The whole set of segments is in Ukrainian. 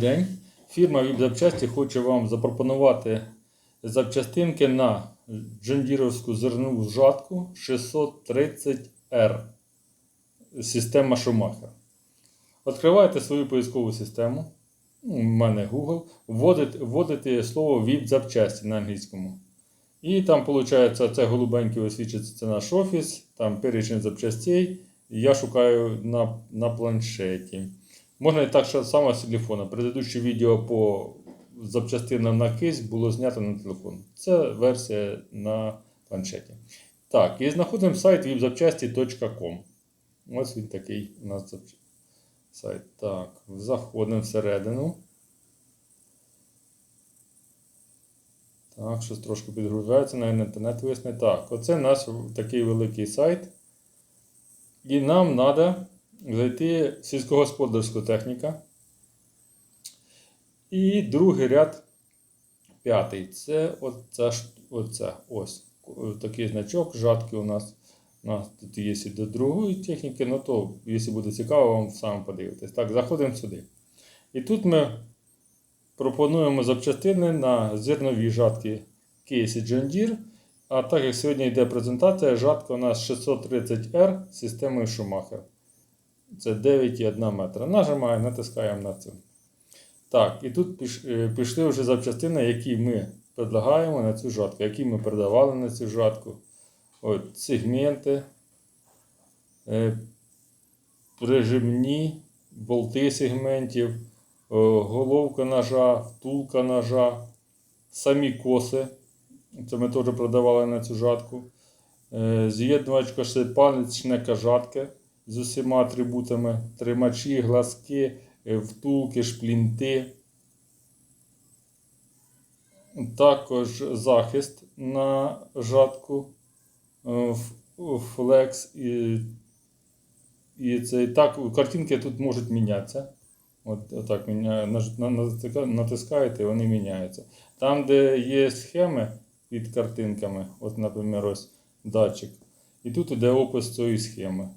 день. Фірма Віпзапчасті хоче вам запропонувати запчастинки на джендіровську зернову жатку 630R. Система Шумахер. Відкриваєте свою поискову систему. У мене Google. Вводите, вводите слово VIP запчасті на англійському. І там, виходить, це голубенький освічиться це наш офіс, там перечень запчастей. Я шукаю на, на планшеті. Можна і так що само з телефона. Предыдущее відео по запчастинам на кись було знято на телефон. Це версія на планшеті. Так, і знаходимо сайт vipzapчасті.com. Ось він такий у нас сайт. Так, заходимо всередину. Так, щось трошки підгружається, навіть інтернет висне. Так, оце наш такий великий сайт. І нам треба зайти сільськогосподарську техніку. І другий ряд, п'ятий. Це оце, ж- оце ось такий значок, жатки у нас. У нас тут є і до другої техніки, ну то, якщо буде цікаво, вам сам подивитесь. Так, заходимо сюди. І тут ми пропонуємо запчастини на зернові жатки кейсі Deere. А так як сьогодні йде презентація, жатка у нас 630R з системою Schumacher. Це 9,1 метра. Нажимаємо, натискаємо на це. Так, і тут е, пішли вже запчастини, які ми предлагаємо на цю жатку, які ми передавали на цю жатку. От, сегменти, е, прижимні, болти сегментів, е, головка ножа, втулка ножа, самі коси. Це ми теж продавали на цю жатку. З'єднувачка шипалечне кажатки з усіма атрибутами, тримачі, глазки, е, втулки, шплінти. Також захист на жатку е, флекс і, і це, так, картинки тут можуть мінятися. От, отак міняє, наж- на- вони міняються. Там, де є схеми під картинками, от, наприклад, ось датчик. І тут іде опис цієї схеми.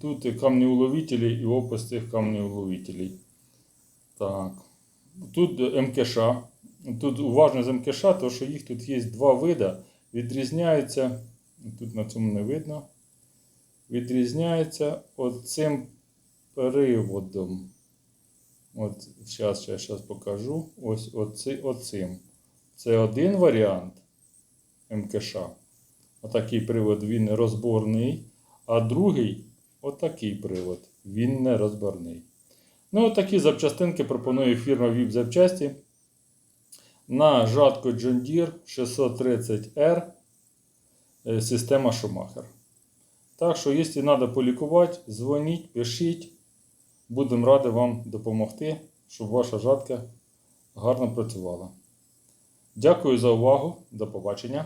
Тут камнеуловителі і опис цих камнеуловителей. Так. Тут МКШ. Тут уважно з МКШ, тому що їх тут є два види. Відрізняються, тут на цьому не видно. Відрізняється оцим приводом. От зараз я зараз покажу. Ось оці, оцим. Це один варіант МКШ. Отакий привод він розборний. А другий отакий привод. Він не розборний. Ну, такі запчастинки пропонує фірма VIP запчасті на жатку John Deere 630R е, система Schumacher. Так що, якщо треба полікувати, дзвоніть, пишіть. Будемо раді вам допомогти, щоб ваша жатка гарно працювала. Дякую за увагу. До побачення.